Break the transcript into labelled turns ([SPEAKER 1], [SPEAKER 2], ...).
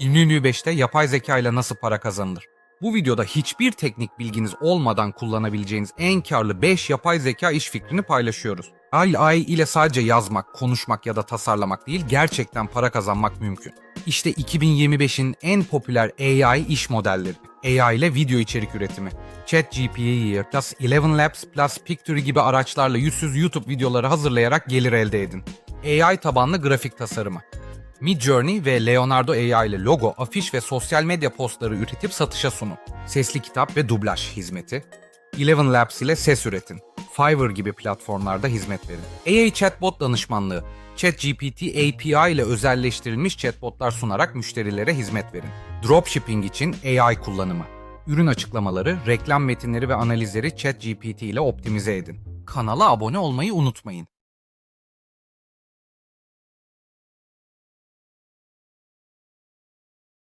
[SPEAKER 1] Ünlü 5'te yapay zeka ile nasıl para kazanılır? Bu videoda hiçbir teknik bilginiz olmadan kullanabileceğiniz en karlı 5 yapay zeka iş fikrini paylaşıyoruz. AI ile sadece yazmak, konuşmak ya da tasarlamak değil, gerçekten para kazanmak mümkün. İşte 2025'in en popüler AI iş modelleri. AI ile video içerik üretimi. ChatGPT plus Eleven Labs plus Pictory gibi araçlarla yüzsüz YouTube videoları hazırlayarak gelir elde edin. AI tabanlı grafik tasarımı. Midjourney ve Leonardo AI ile logo, afiş ve sosyal medya postları üretip satışa sunun. Sesli kitap ve dublaj hizmeti. Eleven Labs ile ses üretin. Fiverr gibi platformlarda hizmet verin. AI chatbot danışmanlığı. ChatGPT API ile özelleştirilmiş chatbotlar sunarak müşterilere hizmet verin. Dropshipping için AI kullanımı. Ürün açıklamaları, reklam metinleri ve analizleri ChatGPT ile optimize edin. Kanala abone olmayı unutmayın.